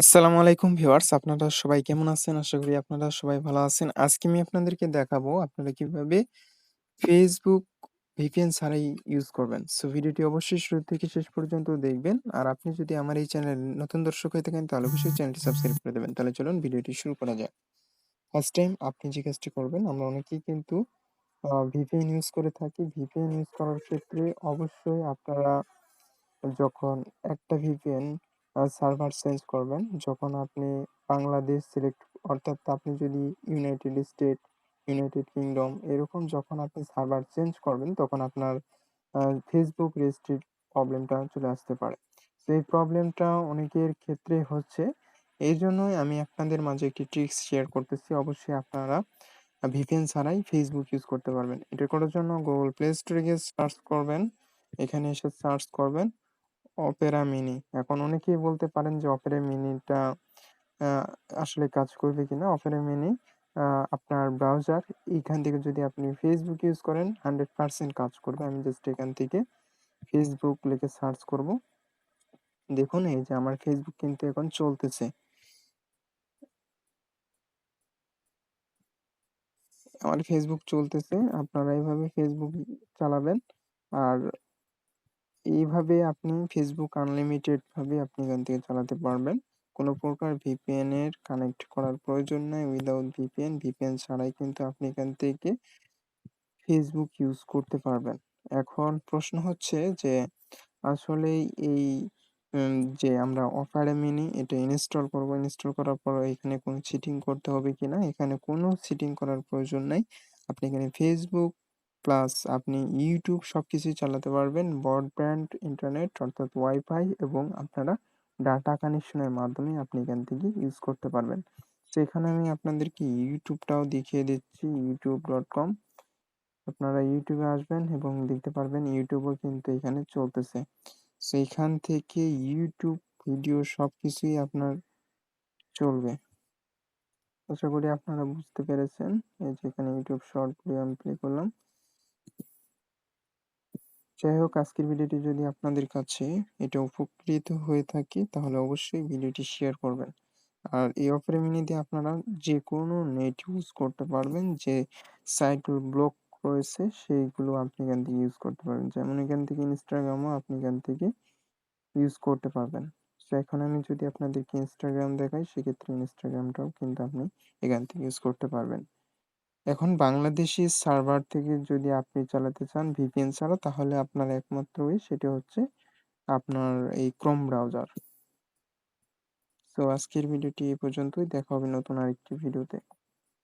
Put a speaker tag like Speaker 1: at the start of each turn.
Speaker 1: আসসালামু আলাইকুম ভিউয়ার্স, আপনারা সবাই কেমন আছেন? আশা করি আপনারা সবাই ভালো আছেন। আজকে আমি আপনাদেরকে দেখাবো আপনারা কীভাবে ফেসবুক ভিপিএন ছাড়াই ইউজ করবেন। সো ভিডিওটি অবশ্যই শুরু থেকে শেষ পর্যন্ত দেখবেন। আর আপনি যদি আমার এই চ্যানেল নতুন দর্শক হয়ে থাকেন, তাহলে অবশ্যই চ্যানেলটি সাবস্ক্রাইব করে দেবেন। তাহলে চলুন ভিডিওটি শুরু করা যাক। ফার্স্ট টাইম আপনি যে কাজটি করবেন, আমরা অনেকেই কিন্তু VPN ইউজ করে থাকি। ভিপিএন ইউজ করার ক্ষেত্রে অবশ্যই আপনারা যখন একটা আ সার্ভার চেঞ্জ করবেন, যখন আপনি বাংলাদেশ সিলেক্ট অর্থাৎ আপনি যদি ইউনাইটেড স্টেট, ইউনাইটেড কিংডম এরকম যখন আপনি সার্ভার চেঞ্জ করবেন তখন আপনার ফেসবুক রেজিস্ট্রির প্রবলেমটা চলে আসতে পারে। তো এই প্রবলেমটা অনেকের ক্ষেত্রে হচ্ছে। এই জন্যই আমি আপনাদের মাঝে একটি ট্রিক্স শেয়ার করতেছি। অবশ্যই আপনারা VPN ছাড়াই ফেসবুক ইউজ করতে পারবেন। এটা করার জন্য গুগল প্লে স্টোরে গিয়ে সার্চ করবেন। এখানে এসে সার্চ করবেন Opera মিনি। এখন অনেকেই বলতে পারেন যে অপেরা Mini টা আ, আসলে কাজ করবে কিনা? Mini আ, আপনার ব্রাউজার এইখান থেকে যদি আপনি Facebook ইউজ করেন 100% কাজ করবে। আমি জাস্ট এখান থেকে Facebook লিখে সার্চ করব। দেখুন, এই যে আমার Facebook কিন্তু এখন চলতেছে। আমার Facebook চলতেছে। আপনারা এভাবে Facebook চালাবেন। আর এইভাবে আপনি ফেসবুক আনলিমিটেড ভাবে আপনি এখান থেকে চালাতে পারবেন। কোনো প্রকার ভিপিএন এর কানেক্ট করার প্রয়োজন নাই। উইদাউট ভিপিএন ভিপিএন ছাড়াই কিন্তু আপনি এখান থেকে ফেসবুক ইউজ করতে পারবেন। এখন প্রশ্ন হচ্ছে যে, আসলে এই যে আমরা Opera Mini এটা ইনস্টল করব। ইনস্টল করার পর এখানে কোনো চিটিং করতে হবে কিনা? এখানে কোনো চিটিং করার প্রয়োজন নাই। আপনি এখানে Facebook প্লাস আপনি YouTube সবকিছুই চালাতে পারবেন। ব্রডব্যান্ড ইন্টারনেট অর্থাৎ ওয়াইফাই এবং আপনারা ডাটা কানেকশনের মাধ্যমে আপনি এখান থেকে ইউজ করতে পারবেন। তো এখানে আমি আপনাদেরকে YouTube টাও দেখিয়ে দিচ্ছি youtube.com আপনারা YouTube এ আসবেন এবং দেখতে পারবেন YouTube ও কিন্তু এখানে চলতেছে। সো থেকে YouTube ভিডিও সবকিছুই আপনার চলবে। আশা করি আপনারা বুঝতে পেরেছেন। এই যে এখানে YouTube শর্ট ভিডিও আমি প্লে করলাম। যাই হোক, আজকের ভিডিওটি যদি আপনাদের কাছে এটা উপকৃত হয়ে থাকে, তাহলে অবশ্যই ভিডিওটি শেয়ার করবেন। আর এই Opera Mini দিয়ে আপনারা যেকোনো নেট ইউজ করতে পারবেন। যে সাইটগুলো ব্লক রয়েছে, সেইগুলো আপনি এখান থেকে ইউজ করতে পারবেন। যেমন এখান থেকে ইনস্টাগ্রামও আপনি এখান থেকে ইউজ করতে পারবেন। তো এখন আমি যদি আপনাদেরকে ইনস্টাগ্রাম দেখাই, সেক্ষেত্রে ইনস্টাগ্রামটাও কিন্তু আপনি এখান থেকে ইউজ করতে পারবেন। এখন বাংলাদেশি সার্ভার থেকে যদি আপনি চালাতে চান ভিপিএন ছাড়া, তাহলে আপনার একমাত্র ওয়ে সেটি হচ্ছে আপনার এই ক্রোম ব্রাউজার। তো আজকের ভিডিওটি এই পর্যন্তই। দেখা হবে নতুন আরেকটি ভিডিওতে।